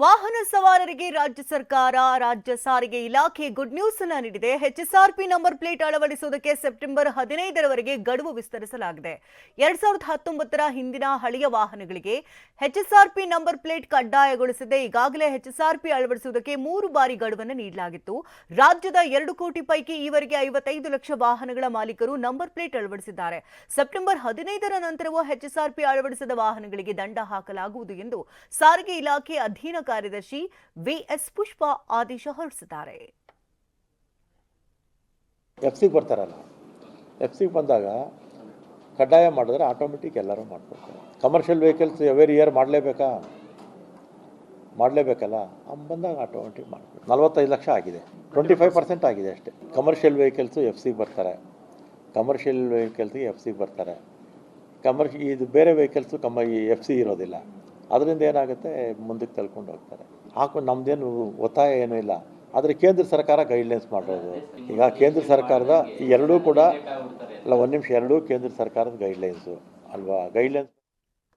ವಾಹನ ಸವಾರರಿಗೆ ರಾಜ್ಯ ಸರ್ಕಾರ, ರಾಜ್ಯ ಸಾರಿಗೆ ಇಲಾಖೆ ಗುಡ್ ನ್ಯೂಸ್ ಅನ್ನು ನೀಡಿದೆ. ಎಚ್ಎಸ್ಆರ್ಪಿ ನಂಬರ್ ಪ್ಲೇಟ್ ಅಳವಡಿಸುವುದಕ್ಕೆ ಸೆಪ್ಟೆಂಬರ್ ಹದಿನೈದರವರೆಗೆ ಗಡುವು ವಿಸ್ತರಿಸಲಾಗಿದೆ. ಎರಡ್ ಸಾವಿರದ ಹತ್ತೊಂಬತ್ತರ ಹಿಂದಿನ ಹಳೆಯ ವಾಹನಗಳಿಗೆ ಎಚ್ಎಸ್ಆರ್ಪಿ ನಂಬರ್ ಪ್ಲೇಟ್ ಕಡ್ಡಾಯಗೊಳಿಸಿದೆ ಈಗಾಗಲೇ ಎಚ್ಎಸ್ಆರ್ಪಿ ಅಳವಡಿಸುವುದಕ್ಕೆ ಮೂರು ಬಾರಿ ಗಡುವನ್ನು ನೀಡಲಾಗಿತ್ತು. ರಾಜ್ಯದ ಎರಡು ಕೋಟಿ ಪೈಕಿ ಈವರೆಗೆ ಐವತ್ತೈದು ಲಕ್ಷ ವಾಹನಗಳ ಮಾಲೀಕರು ನಂಬರ್ ಪ್ಲೇಟ್ ಅಳವಡಿಸಿದ್ದಾರೆ. ಸೆಪ್ಟೆಂಬರ್ ಹದಿನೈದರ ನಂತರವೂ ಎಚ್ಎಸ್ಆರ್ಪಿ ಅಳವಡಿಸದ ವಾಹನಗಳಿಗೆ ದಂಡ ಹಾಕಲಾಗುವುದು ಎಂದು ಸಾರಿಗೆ ಇಲಾಖೆ ಅಧೀನ ಕಾರ್ಯದರ್ಶಿ ವಿಎಸ್ ಪುಷ್ಪ ಆದೇಶ ಹೊರಡಿಸಿದ್ದಾರೆ. ಎಫ್ ಸಿಗೆ ಬರ್ತಾರಲ್ಲ ಎಫ್ ಸಿಗೆ ಬಂದಾಗ ಕಡ್ಡಾಯ ಮಾಡಿದ್ರೆ ಆಟೋಮೆಟಿಕ್ ಎಲ್ಲರೂ ಮಾಡ್ಕೊಡ್ತಾರೆ. ಕಮರ್ಷಿಯಲ್ ವೆಹಿಕಲ್ಸ್ ಎವರಿ ಇಯರ್ ಮಾಡಲೇಬೇಕಾ? ಮಾಡಲೇಬೇಕಲ್ಲ? ಬಂದಾಗ ಆಟೋಮೆಟಿಕ್ ಮಾಡ್ಬೇಕು ನಲ್ವತ್ತೈದು ಲಕ್ಷ ಆಗಿದೆ. ಟ್ವೆಂಟಿ ಫೈವ್ ಪರ್ಸೆಂಟ್ ಆಗಿದೆ ಅಷ್ಟೇ. ಕಮರ್ಷಿಯಲ್ ವೆಹಿಕಲ್ಸು ಎಫ್ ಸಿಗೆ ಬರ್ತಾರೆ. ಕಮರ್ಷಿಯಲ್ ವೆಹಿಕಲ್ಸ್ಗೆ ಎಫ್ ಸಿಗೆ ಬರ್ತಾರೆ. ಕಮರ್ಷಿ ಇದು ಬೇರೆ ವೆಹಿಕಲ್ಸು ಕಮ ಈ ಎಫ್ ಸಿ ಇರೋದಿಲ್ಲ. ಅದರಿಂದ ಏನಾಗುತ್ತೆ? ಮುಂದಕ್ಕೆ ತಳ್ಕೊಂಡು ಹೋಗ್ತಾರೆ. ಹಾಕೊಂಡು ನಮ್ಮದೇನು ಒತ್ತಾಯ ಏನೂ ಇಲ್ಲ. ಆದರೆ ಕೇಂದ್ರ ಸರ್ಕಾರ ಗೈಡ್ಲೈನ್ಸ್ ಮಾಡೋದು ಈಗ ಕೇಂದ್ರ ಸರ್ಕಾರದ ಎರಡೂ ಕೂಡ, ಅಲ್ಲ ಒಂದು ನಿಮಿಷ, ಎರಡೂ ಕೇಂದ್ರ ಸರ್ಕಾರದ ಗೈಡ್ಲೈನ್ಸು ಅಲ್ವಾ? ಗೈಡ್ಲೈನ್ಸ್